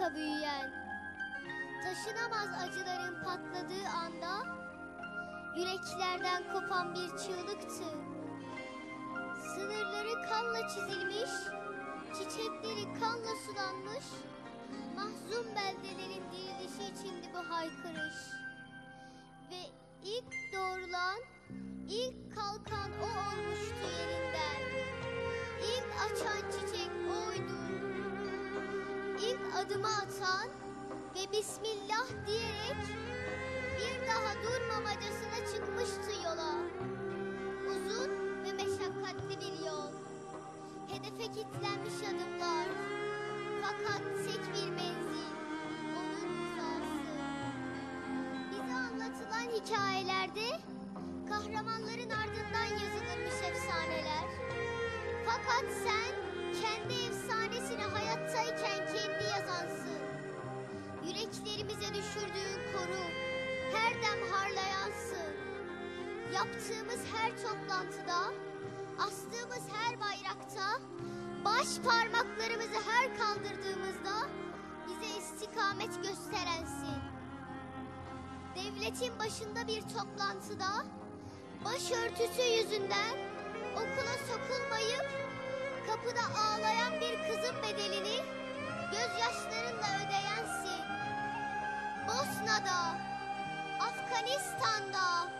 hızla büyüyen, taşınamaz acıların patladığı anda yüreklerden kopan bir çığlıktı. Sınırları kanla çizilmiş, çiçekleri kanla sulanmış, mahzun beldelerin dirilişi içindi bu haykırış. Ve ilk doğrulan, ilk kalkan o olmuştu yerinden. Adımı atan ve Bismillah diyerek bir daha durmamacasına çıkmıştı yola. Uzun ve meşakkatli bir yol. Hedefe kilitlenmiş adımlar. Fakat tek bir menzil. Onun rızası. Bize anlatılan hikayelerde kahramanların ardından yazılırmış efsaneler. Fakat sen Yaptığımız her toplantıda, astığımız her bayrakta, baş parmaklarımızı her kaldırdığımızda bize istikamet gösterensin. Devletin başında bir toplantıda başörtüsü yüzünden okula sokulmayıp kapıda ağlayan bir kızın bedelini gözyaşlarınla ödeyensin. Bosna'da, Afganistan'da,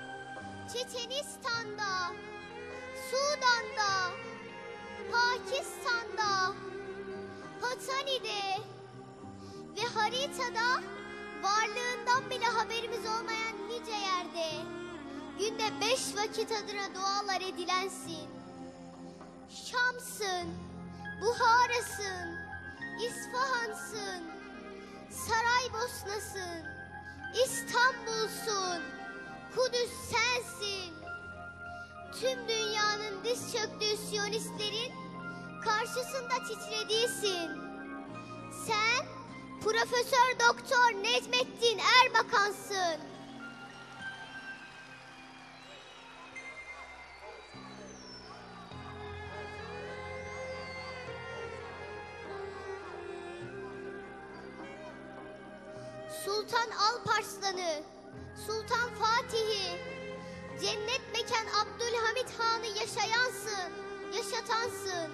Çeçenistan'da, Sudan'da, Pakistan'da, Patani'de ve haritada varlığından bile haberimiz olmayan nice yerde günde beş vakit adına dualar edilensin. Şam'sın, Buhara'sın, İsfahan'sın, Saraybosna'sın, İstanbul'sun, çöktüğü Siyonistlerin karşısında titrediğisin. Sen Profesör Doktor Necmettin Erbakansın. Sultan Alparslan'ı, Sultan Fatih'i, cennet mekan Abdülhamit Han'ı yaşayansın, yaşatansın.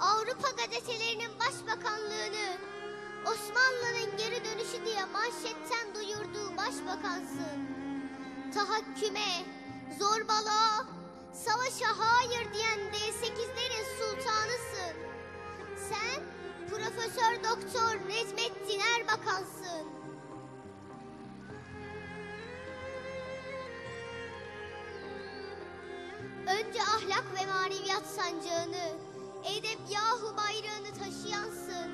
Avrupa gazetelerinin başbakanlığını, Osmanlı'nın geri dönüşü diye manşetten duyurduğu başbakansın. Tahakküme, zorbalığa, savaşa hayır diyen D8'lerin sultanısın. Sen Profesör Doktor Necmettin Önce ahlak ve maneviyat sancağını, edep yahu bayrağını taşıyansın.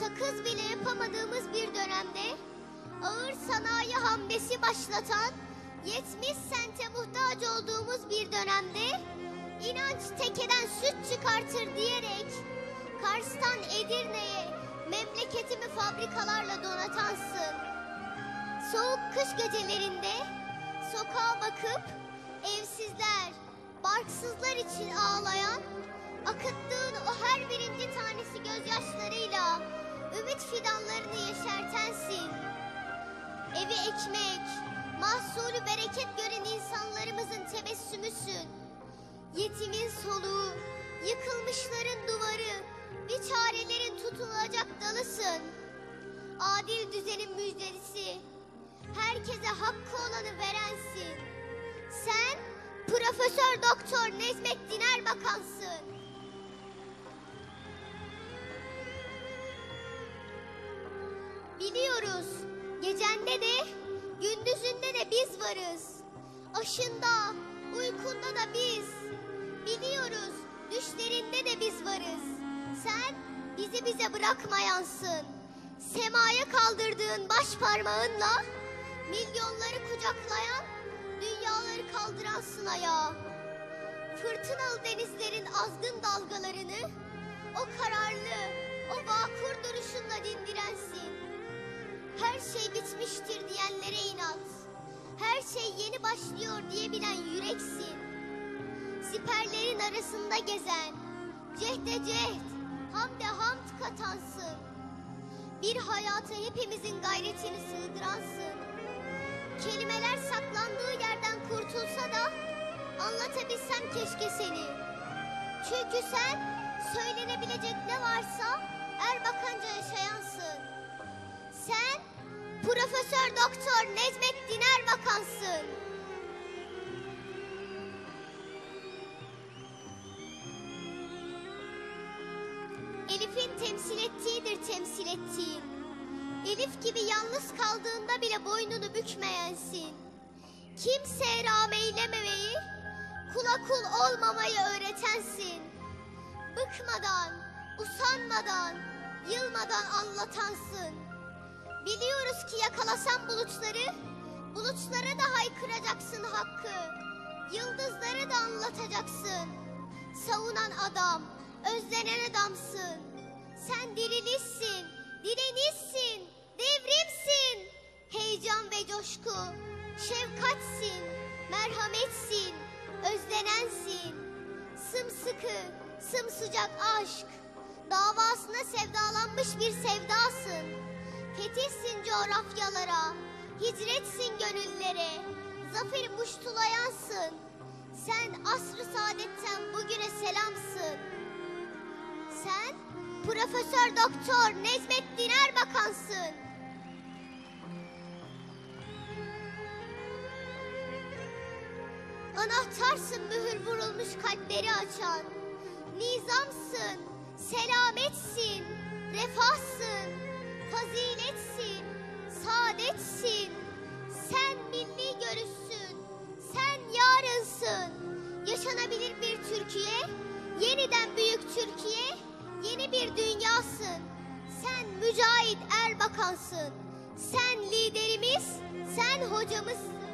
Sakız bile yapamadığımız bir dönemde ağır sanayi hamlesi başlatan 70 sente muhtaç olduğumuz bir dönemde inanç tekeden süt çıkartır diyerek Kars'tan Edirne'ye memleketimi fabrikalarla donatansın. Soğuk kış gecelerinde sokağa bakıp evsizler, barksızlar için ağlayan, akıttığın o her birinci tanesi gözyaşlarıyla ümit fidanlarını yeşertensin. Evi ekmek, mahsulü bereket gören insanlarımızın tebessümüsün. Yetimin soluğu, yıkılmışların duvarı, biçarelerin tutulacak dalısın. Adil düzenin müjdecisi, herkese hakkı olanı verensin. Sen Profesör Doktor Necmettin Erbakansın. Biliyoruz gecende de gündüzünde de biz varız. Aşında, uykunda da biz. Biliyoruz düşlerinde de biz varız. Sen bizi bize bırakmayansın. Semaya kaldırdığın baş parmağınla milyonları kucaklayan, kaldıransın ayağa. Fırtınalı denizlerin azgın dalgalarını o kararlı, o vakur duruşunla dindirensin. Her şey bitmiştir diyenlere inat. Her şey yeni başlıyor diyebilen yüreksin. Siperlerin arasında gezen, cehde cehd, hamde hamd katansın. Bir hayata hepimizin gayretini sığdıransın. Kelimeler saklandığı yerden kurtulsa da anlatabilsem keşke seni. Çünkü sen söylenebilecek ne varsa Erbakanca yaşayansın. Sen Profesör Doktor Necmettin Erbakansın. Elif'in temsil ettiğidir temsil ettiğin. Elif gibi yalnız kaldığında bile boynunu bükmeyensin. Kimseye rağmen eylememeyi, kula kul olmamayı öğretensin. Bıkmadan, usanmadan, yılmadan anlatansın. Biliyoruz ki yakalasan bulutları, bulutlara da haykıracaksın hakkı. Yıldızları da anlatacaksın. Savunan adam, özlenen adamsın. Sen dirilişsin, direnişsin, devrimsin. Heyecan ve coşku, şefkatsin, merhametsin, özlenensin. Sımsıkı, sımsıcak aşk, davasına sevdalanmış bir sevdasın. Fetihsin coğrafyalara, hicretsin gönüllere, zaferi muştulayansın. Sen asr-ı saadetten bugüne selamsın. Sen Profesör Doktor Necmettin Erbakansın. Anahtarsın mühür vurulmuş kalpleri açan. Nizamsın, selametsin, refahsın, faziletsin, saadetsin. Sen milli görüşsün, sen yarınsın. Yaşanabilir bir Türkiye, yeniden büyük Türkiye, yeni bir dünyasın. Sen Mücahit Erbakansın. Sen liderimiz, sen hocamızsın.